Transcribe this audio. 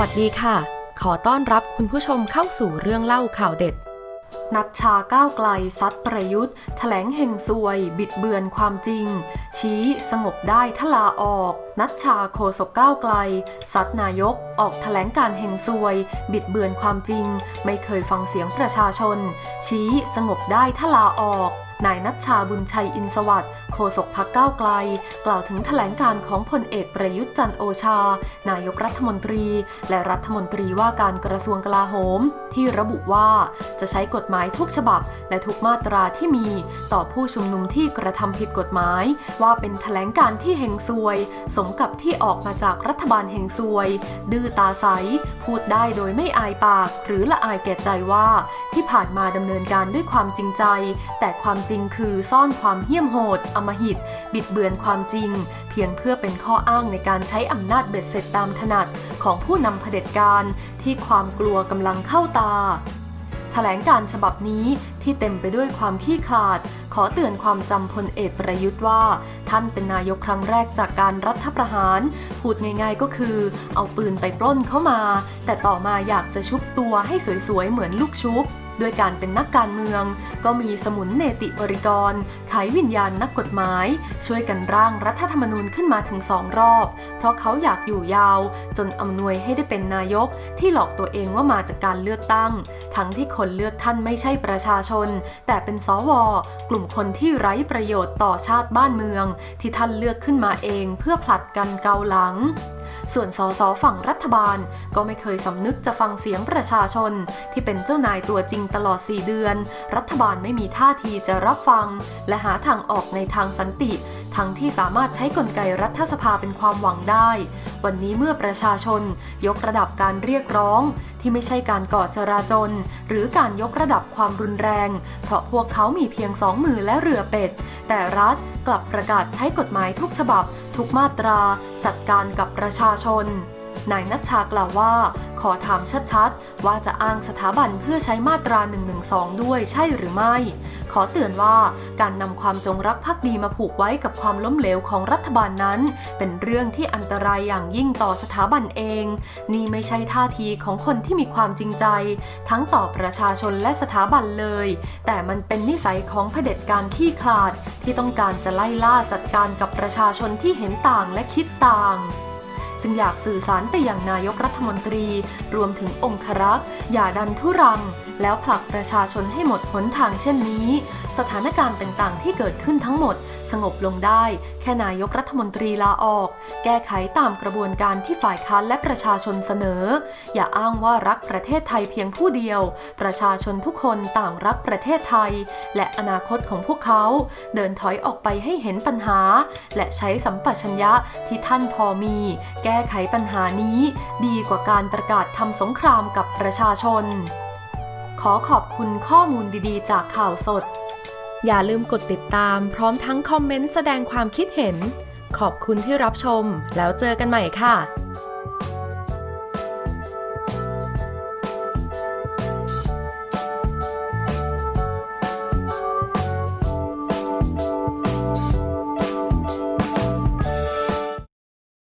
วัสดีค่ะ ขอต้อนรับคุณผู้ชมเข้าสู่เรื่องเล่าข่าวเด็ด นัดชาก้าวไกลซัดประยุทธ์แถลงเฮงซวย บิดเบือนความจริง ชี้สงบได้ทลาออก นัดชาโคศกก้าวไกลซัดนายก ออกแถลงการเฮงซวย บิดเบือนความจริง ไม่เคยฟังเสียงประชาชน ชี้สงบได้ทลาออกนายนัชชาบุญชัยอินสวัสด์โฆษกพักก้าวไกล กล่าวถึงแถลงการของพลเอกประยุทธ์จันโอชา นายกรัฐมนตรี และรัฐมนตรีว่าการกระทรวงกลาโหม ที่ระบุว่าจะใช้กฎหมายทุกฉบับ และทุกมาตราที่มี ต่อผู้ชุมนุมที่กระทำผิดกฎหมาย ว่าเป็นแถลงการที่เฮงซวย สมกับที่ออกมาจากรัฐบาลเฮงซวย ดื้อตาใส พูดได้โดยไม่อายปาก หรือละอายแก่ใจว่า ที่ผ่านมาดำเนินการด้วยความจริงใจ แต่ความจริงคือซ่อนความเหี้ยมโหดอมหิต บิดเบือนความจริง เพียงเพื่อเป็นข้ออ้างในการใช้อำนาจเบ็ดเสร็จตามถนัดของผู้นำเผด็จการที่ความกลัวกำลังเข้าตาแถลงการฉบับนี้ที่เต็มไปด้วยความขี้ขลาด ขอเตือนความจำพลเอกประยุทธ์ว่า ท่านเป็นนายกครั้งแรกจากการรัฐประหาร พูดง่ายๆก็คือ เอาปืนไปปล้นเข้ามา แต่ต่อมาอยากจะชุบตัวให้สวยๆ เหมือนลูกชุบด้วยการเป็นนักการเมือง ก็มีสมุนเนติบริกรไขวิญญาณนักกฎหมาย ช่วยกันร่างรัฐธรรมนูญขึ้นมาถึงสองรอบ เพราะเขาอยากอยู่ยาว จนอำนวยให้ได้เป็นนายก ที่หลอกตัวเองว่ามาจากการเลือกตั้ง ทั้งที่คนเลือกท่านไม่ใช่ประชาชน แต่เป็นสวกลุ่มคนที่ไร้ประโยชน์ต่อชาติบ้านเมือง ที่ท่านเลือกขึ้นมาเองเพื่อผลัดกันเกาหลัง ส่วนสสฝั่งรัฐบาลก็ไม่เคยสำนึกจะฟังเสียงประชาชน ที่เป็นเจ้านายตัวจริงตลอด 4 เดือน รัฐบาลไม่มีท่าทีจะรับฟัง และหาทางออกในทางสันติ ทั้งที่สามารถใช้กลไกรัฐสภาเป็นความหวังได้ วันนี้เมื่อประชาชนยกระดับการเรียกร้อง ที่ไม่ใช่การก่อจราจน หรือการยกระดับความรุนแรง เพราะพวกเขามีเพียงสองมือและเรือเป็ด แต่รัฐกลับประกาศใช้กฎหมายทุกฉบับ ทุกมาตรา จัดการกับประชาชนนายนัชชากล่าวว่า ขอถามชัดๆ ว่าจะอ้างสถาบันเพื่อใช้มาตรา 112 ด้วยใช่หรือไม่ ขอเตือนว่าการนำความจงรักภักดีมาผูกไว้กับความล้มเหลวของรัฐบาลนั้น เป็นเรื่องที่อันตรายอย่างยิ่งต่อสถาบันเอง นี่ไม่ใช่ท่าทีของคนที่มีความจริงใจ ทั้งต่อประชาชนและสถาบันเลย แต่มันเป็นนิสัยของเผด็จการขี้ขลาด ที่ต้องการจะไล่ล่าจัดการกับประชาชนที่เห็นต่างและคิดต่าง จึงอยากสื่อสารไปยังนายกรัฐมนตรี รวมถึงองครักษ์อย่าดันทุรัง แล้วผลักประชาชนให้หมดหนทางเช่นนี้ สถานการณ์ต่างๆ ที่เกิดขึ้นทั้งหมด สงบลงได้ แค่นายกรัฐมนตรีลาออก แก้ไขตามกระบวนการที่ฝ่ายค้านและประชาชนเสนอ อย่าอ้างว่ารักประเทศไทยเพียงผู้เดียว ประชาชนทุกคนต่างรักประเทศไทย และอนาคตของพวกเขา เดินถอยออกไปให้เห็นปัญหา และใช้สัมปชัญญะที่ท่านพอมี แก้ไขปัญหานี้ดีกว่าการประกาศทำสงครามกับประชาชน ขอขอบคุณข้อมูลดีๆ จากข่าวสด อย่าลืมกดติดตามพร้อมทั้งคอมเมนต์แสดงความคิดเห็น ขอบคุณที่รับชม แล้วเจอกันใหม่ค่ะ